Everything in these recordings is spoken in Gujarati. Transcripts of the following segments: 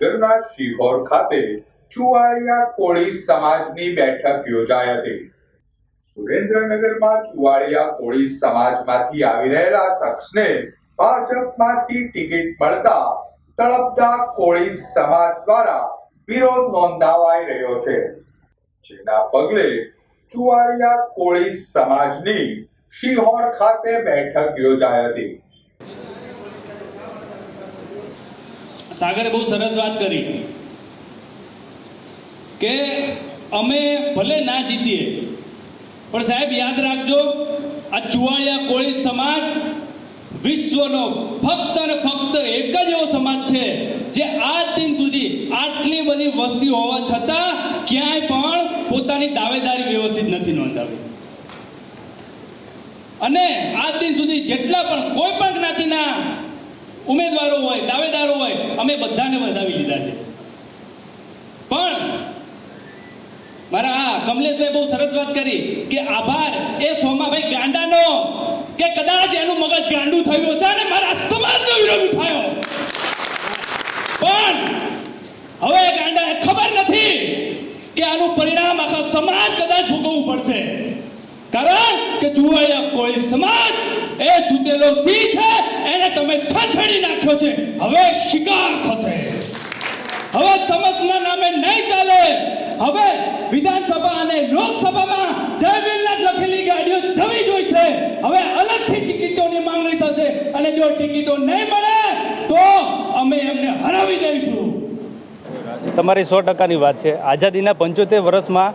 ભાવનગરના શિહોર ખાતે ચુવાળિયા કોળી સમાજની બેઠક યોજાઈ હતી. સુરેન્દ્રનગરમાં ચુવાળિયા કોળી સમાજમાંથી આવી રહેલા શખ્સને ભાજપમાંથી ટિકિટ મળતા તળપદા કોળી સમાજ દ્વારા વિરોધ નોંધાવાઈ રહ્યો છે. જેના પગલે ચુવાડિયા કોળી સમાજની શિહોર ખાતે બેઠક યોજાઈ હતી. સાગરે બહુ સરસ વાત કરી કે અમે ભલે ના જીતીએ, પણ સાહેબ યાદ રાખજો, આ ચુવાળિયા કોળી સમાજ વિશ્વનો ફક્ત અને ફક્ત એક જ એવો સમાજ છે જે આજ દિન સુધી આટલી બધી વસ્તી હોવા છતાં ક્યાંય પણ પોતાની દાવેદારી વ્યવસ્થિત નથી નોંધાવી. અને આજ દિન સુધી જેટલા પણ ઉમેદવારો હોય, દાવેદારો હોય, અમે બધાને વધાવી લીધા છે. પણ મારા આ કમલેશભાઈ બહુ સરસ વાત કરી કે આભાર એ સોમાભાઈ ગાંડાનો કે કદાચ એનું મગજ ગાંડું થયું હશે અને મારા સમાજનો વિરોધ થયો પણ હવે ગાંડાને ખબર નથી કે આનું પરિણામ આખા સમાજ કદાચ ભોગવવું પડશે. કારણ કે ચુવાડિયા કોઈ સમાજ એ સુતેલો સિંહ છે, એને તમે છછડી નાખ્યો છે. હવે શિકાર થશે. હવે સમજના નામે નહીં ચાલે. હવે વિધાનસભા અને લોકસભામાં જયવીરનાથ લખેલી ગાડીઓ જવી જોઈશે હવે અલગથી ટિકિટોની માંગણી થશે અને જો ટિકિટો નહીં મળે, તો અમે એમને હરાવી દઈશું. તમારી સો ટકાની વાત છે. આઝાદીના પંચોતેર વર્ષમાં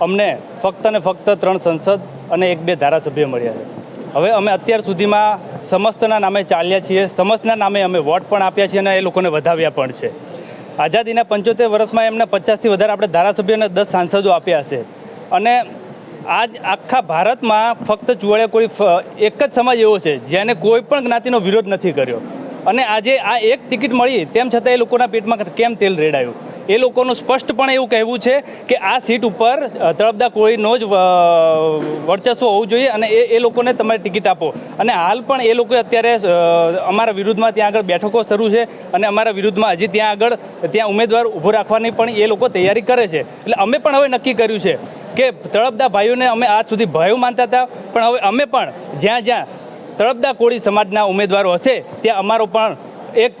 અમને ફક્ત ને ફક્ત ત્રણ સંસદ અને એક બે ધારાસભ્ય મળ્યા છે. હવે અમે અત્યાર સુધીમાં સમસ્તના નામે ચાલ્યા છીએ. સમસ્તના નામે અમે વોટ પણ આપ્યા છીએ અને એ લોકોને વધાવ્યા પણ છે. આઝાદીના પંચોતેર વર્ષમાં એમને પચાસથી વધારે આપણે ધારાસભ્ય અને દસ સાંસદો આપ્યા છે અને આજ આખા ભારતમાં ફક્ત ચુવાડિયા કોઈ એક જ સમાજ એવો છે, જેને કોઈ પણ જ્ઞાતિનો વિરોધ નથી કર્યો. અને આજે આ એક ટિકિટ મળી, તેમ છતાં એ લોકોના પેટમાં કેમ તેલ રેડાયું? એ લોકોનું સ્પષ્ટપણે એવું કહેવું છે કે આ સીટ ઉપર તળપદા કોળીનો જ વર્ચસ્વ હોવું જોઈએ અને એ એ લોકોને તમે ટિકિટ આપો. અને હાલ પણ એ લોકો અત્યારે અમારા વિરુદ્ધમાં ત્યાં આગળ બેઠકો શરૂ છે અને અમારા વિરુદ્ધમાં હજી ત્યાં આગળ ત્યાં ઉમેદવાર ઊભો રાખવાની પણ એ લોકો તૈયારી કરે છે. એટલે અમે પણ હવે નક્કી કર્યું છે કે તળપદા ભાઈઓને અમે આજ સુધી ભાઈઓ માનતા હતા, પણ હવે અમે પણ જ્યાં જ્યાં તળપદા કોળી સમાજના ઉમેદવારો હશે, ત્યાં અમારો પણ એક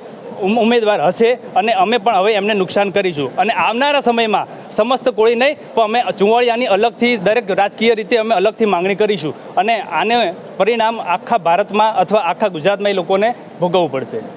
ઉમેદવાર હશે અને અમે પણ હવે એમને નુકસાન કરીશું. અને આવનારા સમયમાં સમસ્ત કોળી નહીં પણ અમે ચુંવાળિયાની અલગથી દરેક રાજકીય રીતે અમે અલગથી માંગણી કરીશું. અને આને પરિણામ આખા ભારતમાં અથવા આખા ગુજરાતમાં એ લોકોને ભોગવવું પડશે.